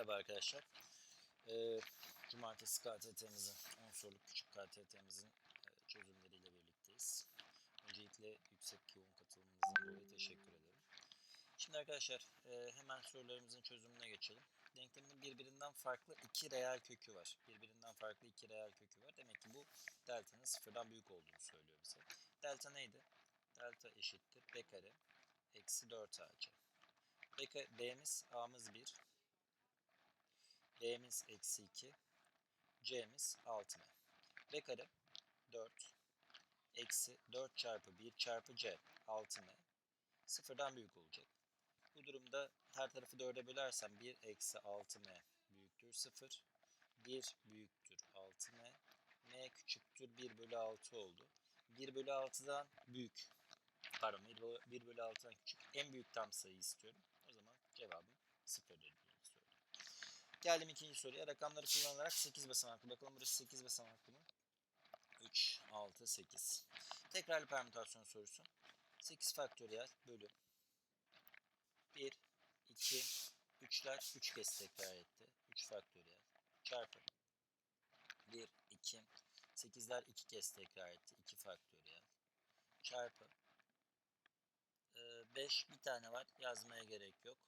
Merhaba arkadaşlar. Ee, Cumartesi KTT'mizin, 10 soruluk küçük KTT'mizin e, çözümleriyle birlikteyiz. Öncelikle yüksek yoğun katılımınızdan dolayı teşekkür ederim. Şimdi arkadaşlar e, hemen sorularımızın çözümüne geçelim. Denklemin birbirinden farklı iki reel kökü var. Birbirinden farklı iki reel kökü var. Demek ki bu delta'nın sıfırdan büyük olduğunu söylüyor bize. Delta neydi? Delta eşittir b kare eksi 4ac. B ka- B'miz A'mız 1. B'miz eksi 2. C'miz 6M. B kare 4. Eksi 4 çarpı 1 çarpı C 6M. Sıfırdan büyük olacak. Bu durumda her tarafı 4'e bölersem 1 eksi 6M büyüktür 0. 1 büyüktür 6M. M küçüktür 1 bölü 6 oldu. 1 bölü 6'dan büyük. Pardon 1 bölü, 1 bölü 6'dan küçük. En büyük tam sayı istiyorum. O zaman cevabım 0'dır diye söylüyorum. Geldim ikinci soruya. Rakamları kullanarak 8 basamaklı. Bakalım burası 8 basamaklı mı? 3, 6, 8. Tekrarlı permütasyon sorusu. 8 faktöriyel bölü 1, 2, 3'ler 3 kez tekrar etti. 3 faktöriyel çarpı 1, 2, 8'ler 2 kez tekrar etti. 2 faktöriyel çarpı 5 bir tane var. Yazmaya gerek yok.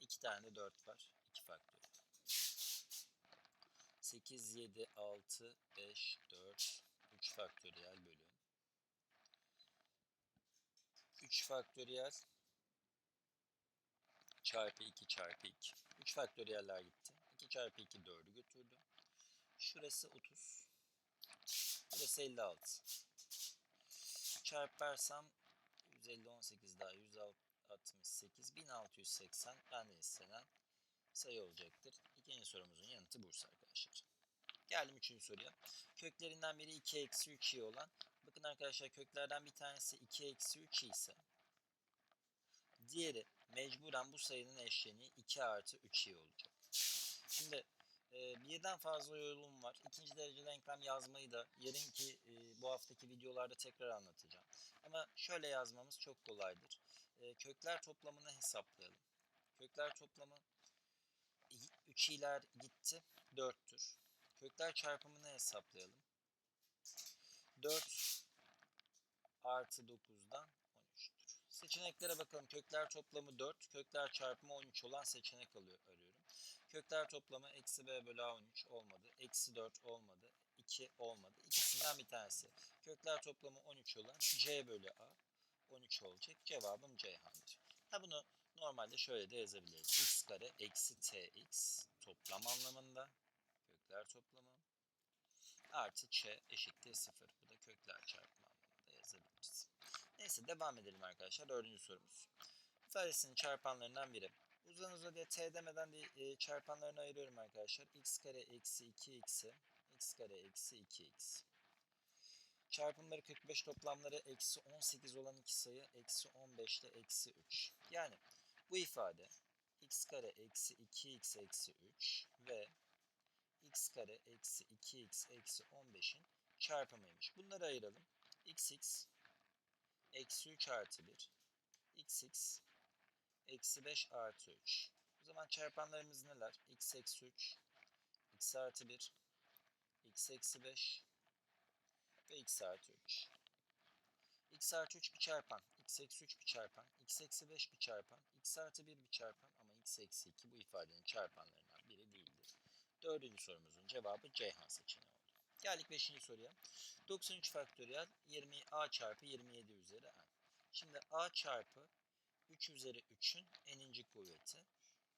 2 tane de 4 var. 2 faktöriyel. 8, 7, 6, 5, 4, 3 faktöriyel bölü 3 faktöriyel çarpı 2 çarpı 2. 3 faktöriyeller gitti. 2 çarpı 2 4'ü götürdü. Şurası 30. Burası 56. Çarparsam 150 18 daha 168 1680 benden istenen sayı olacaktır. İkinci sorumuzun yanıtı Bursa arkadaşlar. Geldim üçüncü soruya. Köklerinden biri 2 eksi 3 i olan. Bakın arkadaşlar köklerden bir tanesi 2 eksi 3 i ise diğeri mecburen bu sayının eşleniği 2 artı 3 i olacak. Şimdi e, birden fazla yolum var. İkinci dereceli denklem yazmayı da yarınki e, bu haftaki videolarda tekrar anlatacağım. Ama şöyle yazmamız çok kolaydır. E, kökler toplamını hesaplayalım. Kökler toplamı 3 iler gitti 4'tür. Kökler çarpımını hesaplayalım. 4 artı 9'dan 13'tür. Seçeneklere bakalım. Kökler toplamı 4, kökler çarpımı 13 olan seçenek alıyor, arıyorum. Kökler toplamı eksi b bölü a 13 olmadı. Eksi 4 olmadı. 2 olmadı. İkisinden bir tanesi. Kökler toplamı 13 olan c bölü a 13 olacak. Cevabım Ceyhan'dır. Ha bunu normalde şöyle de yazabiliriz. x kare eksi tx toplam anlamında. Kökler toplamı artı ç eşittir 0. Bu da kökler çarpımı anlamında yazabiliriz. Neyse devam edelim arkadaşlar. Dördüncü sorumuz. İfadesinin çarpanlarından biri. Uzun uzadıya t demeden de çarpanlarını ayırıyorum arkadaşlar. x kare eksi 2x'i x kare eksi 2x. Çarpımları 45 toplamları eksi 18 olan iki sayı eksi 15 ile eksi 3. Yani bu ifade x kare eksi 2x eksi 3 ve x kare eksi 2x eksi 15'in çarpımıymış. Bunları ayıralım. xx eksi 3 artı 1 xx eksi 5 artı 3. O zaman çarpanlarımız neler? x eksi 3 x artı 1 x eksi 5 ve x artı 3. x artı 3 bir çarpan, x eksi 3 bir çarpan, x eksi 5 bir çarpan, x artı 1 bir çarpan ama x eksi 2 bu ifadenin çarpanlarından biri değildir. Dördüncü sorumuzun cevabı Ceyhan seçeneği oldu. Geldik beşinci soruya. 93 faktöriyel 20 a çarpı 27 üzeri n. Şimdi a çarpı 3 üzeri 3'ün n'inci kuvveti.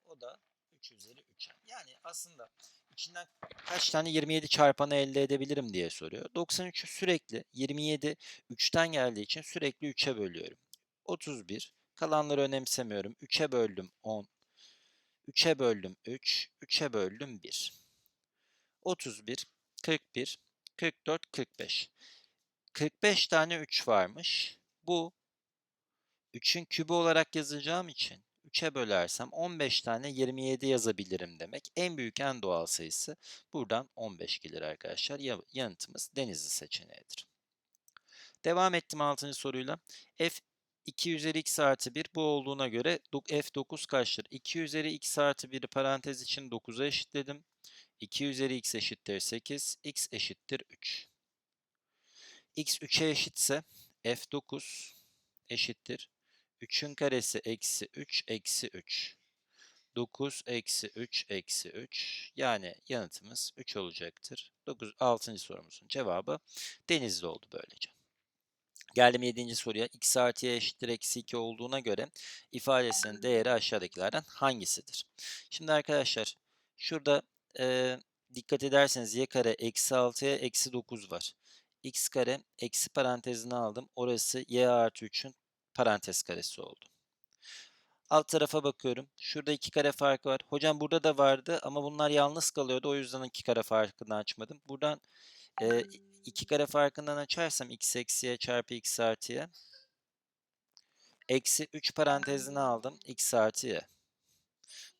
O da 3 üzeri 3'en. Yani aslında içinden kaç tane 27 çarpanı elde edebilirim diye soruyor. 93'ü sürekli 27 3'ten geldiği için sürekli 3'e bölüyorum. 31. Kalanları önemsemiyorum. 3'e böldüm 10. 3'e böldüm 3. 3'e böldüm 1. 31, 41, 44, 45. 45 tane 3 varmış. Bu 3'ün kübü olarak yazacağım için 3'e bölersem 15 tane 27 yazabilirim demek. En büyük en doğal sayısı buradan 15 gelir arkadaşlar. Ya- Yanıtımız Denizli seçeneğidir. Devam ettim 6. soruyla. F 2 üzeri x artı 1 bu olduğuna göre dok- f9 kaçtır? 2 üzeri x artı 1'i parantez için 9'a eşitledim. 2 üzeri x eşittir 8, x eşittir 3. x 3'e eşitse f9 eşittir. 3'ün karesi eksi 3 eksi 3. 9 eksi 3 eksi 3 yani yanıtımız 3 olacaktır. 9, 6. sorumuzun cevabı denizli oldu böylece. Geldim 7. soruya. x artı y eşittir eksi 2 olduğuna göre ifadesinin değeri aşağıdakilerden hangisidir? Şimdi arkadaşlar şurada e, dikkat ederseniz y kare eksi 6'ya eksi 9 var. x kare eksi parantezine aldım. Orası y artı 3'ün parantez karesi oldu. Alt tarafa bakıyorum. Şurada iki kare farkı var. Hocam burada da vardı ama bunlar yalnız kalıyordu. O yüzden iki kare farkını açmadım. Buradan e, iki kare farkından açarsam x eksi y çarpı x artı y. Eksi 3 parantezine aldım. x artı y.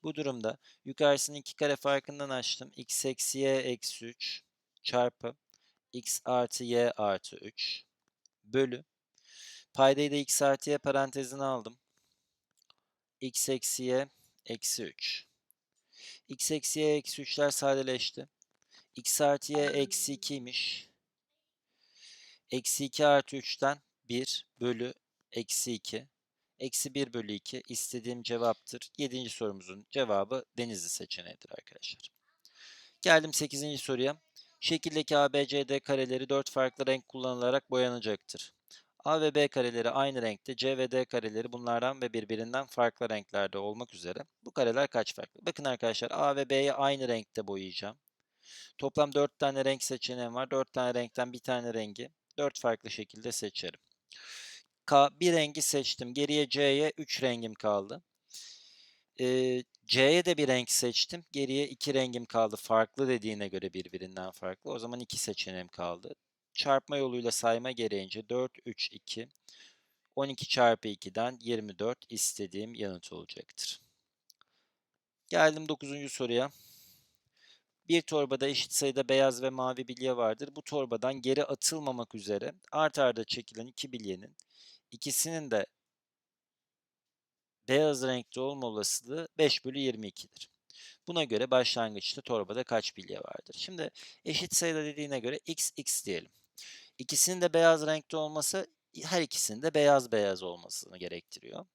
Bu durumda yukarısını iki kare farkından açtım. x eksi y eksi 3 çarpı x artı y artı 3 bölü. Paydayı da x artı y parantezine aldım. x eksi y eksi 3. x eksi y eksi 3'ler sadeleşti. x artı y eksi 2'ymiş. Eksi 2 artı 3'ten 1 bölü eksi 2. Eksi 1 bölü 2 istediğim cevaptır. 7. sorumuzun cevabı denizli seçeneğidir arkadaşlar. Geldim 8. soruya. Şekildeki ABCD kareleri 4 farklı renk kullanılarak boyanacaktır. A ve B kareleri aynı renkte, C ve D kareleri bunlardan ve birbirinden farklı renklerde olmak üzere. Bu kareler kaç farklı? Bakın arkadaşlar A ve B'yi aynı renkte boyayacağım. Toplam 4 tane renk seçeneğim var. 4 tane renkten bir tane rengi 4 farklı şekilde seçerim. K, bir rengi seçtim. Geriye C'ye 3 rengim kaldı. Ee, C'ye de bir renk seçtim. Geriye 2 rengim kaldı. Farklı dediğine göre birbirinden farklı. O zaman 2 seçeneğim kaldı. Çarpma yoluyla sayma gereğince 4, 3, 2. 12 çarpı 2'den 24 istediğim yanıt olacaktır. Geldim 9. soruya. Bir torbada eşit sayıda beyaz ve mavi bilye vardır. Bu torbadan geri atılmamak üzere art arda çekilen iki bilyenin ikisinin de beyaz renkte olma olasılığı 5 bölü 22'dir. Buna göre başlangıçta torbada kaç bilye vardır? Şimdi eşit sayıda dediğine göre x x diyelim. İkisinin de beyaz renkte olması her ikisinin de beyaz beyaz olmasını gerektiriyor.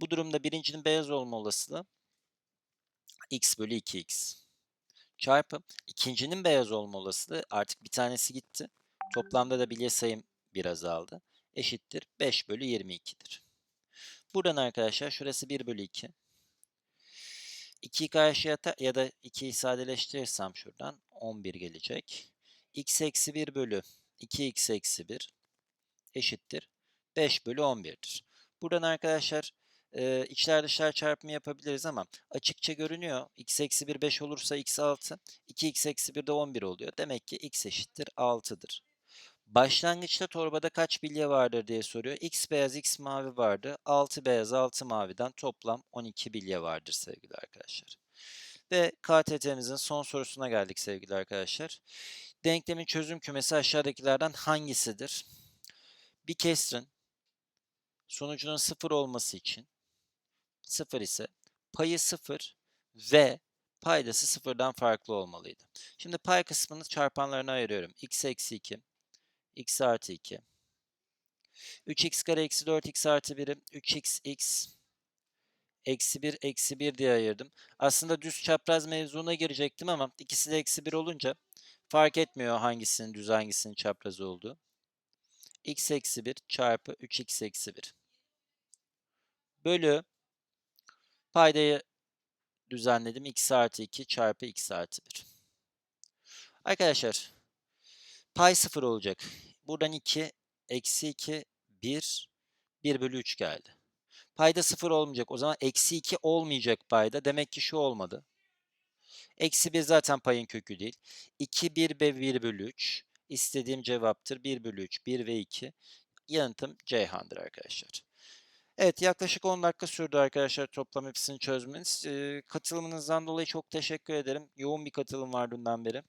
Bu durumda birincinin beyaz olma olasılığı x bölü 2x çarpı ikincinin beyaz olma olasılığı artık bir tanesi gitti. Toplamda da bilye sayım bir azaldı. Eşittir 5 bölü 22'dir. Buradan arkadaşlar şurası 1 bölü 2. 2'yi karşıya ya da 2'yi sadeleştirirsem şuradan 11 gelecek. x eksi 1 bölü 2x eksi 1 eşittir 5 bölü 11'dir. Buradan arkadaşlar e, içler dışlar çarpımı yapabiliriz ama açıkça görünüyor. x eksi 1 5 olursa x 6, 2x eksi 1 de 11 oluyor. Demek ki x eşittir 6'dır. Başlangıçta torbada kaç bilye vardır diye soruyor. X beyaz, X mavi vardı. 6 beyaz, 6 maviden toplam 12 bilye vardır sevgili arkadaşlar. Ve KTT'mizin son sorusuna geldik sevgili arkadaşlar. Denklemin çözüm kümesi aşağıdakilerden hangisidir? Bir kesrin sonucunun sıfır olması için sıfır ise payı sıfır ve paydası sıfırdan farklı olmalıydı. Şimdi pay kısmını çarpanlarına ayırıyorum. x eksi 2, x artı 2. 3x kare eksi 4x artı 1'i 3xx eksi 1 eksi 1 diye ayırdım. Aslında düz çapraz mevzuna girecektim ama ikisi de eksi 1 olunca fark etmiyor hangisinin düz hangisinin çapraz olduğu. x eksi 1 çarpı 3x eksi 1 bölü paydayı düzenledim. x artı 2 çarpı x artı 1. Arkadaşlar pay 0 olacak. Buradan 2, eksi 2, 1, 1 bölü 3 geldi. Payda 0 olmayacak. O zaman eksi 2 olmayacak payda. Demek ki şu olmadı. Eksi 1 zaten payın kökü değil. 2, 1 ve 1 bölü 3. İstediğim cevaptır. 1 bölü 3, 1 ve 2. Yanıtım Ceyhan'dır arkadaşlar. Evet yaklaşık 10 dakika sürdü arkadaşlar toplam hepsini çözmeniz. Ee, katılımınızdan dolayı çok teşekkür ederim. Yoğun bir katılım var dünden beri.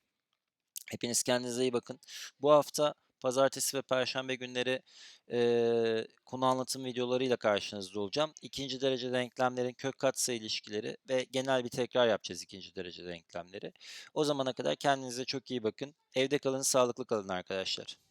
Hepiniz kendinize iyi bakın. Bu hafta Pazartesi ve perşembe günleri eee, konu anlatım videolarıyla karşınızda olacağım. İkinci derece denklemlerin kök katsayı ilişkileri ve genel bir tekrar yapacağız ikinci derece denklemleri. O zamana kadar kendinize çok iyi bakın. Evde kalın, sağlıklı kalın arkadaşlar.